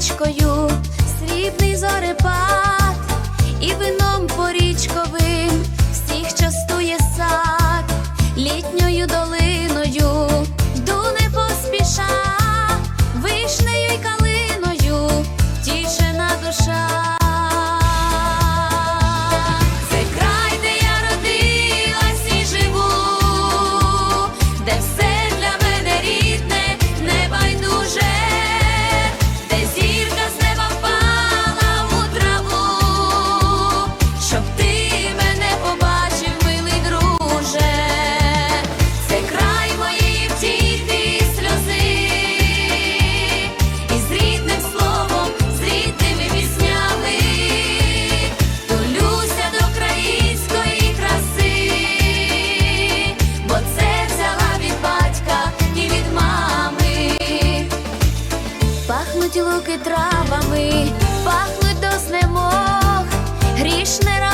річкою, срібний зорепад і вином порічковий. пахнуть луки травами, пахнуть до снемог, грішне.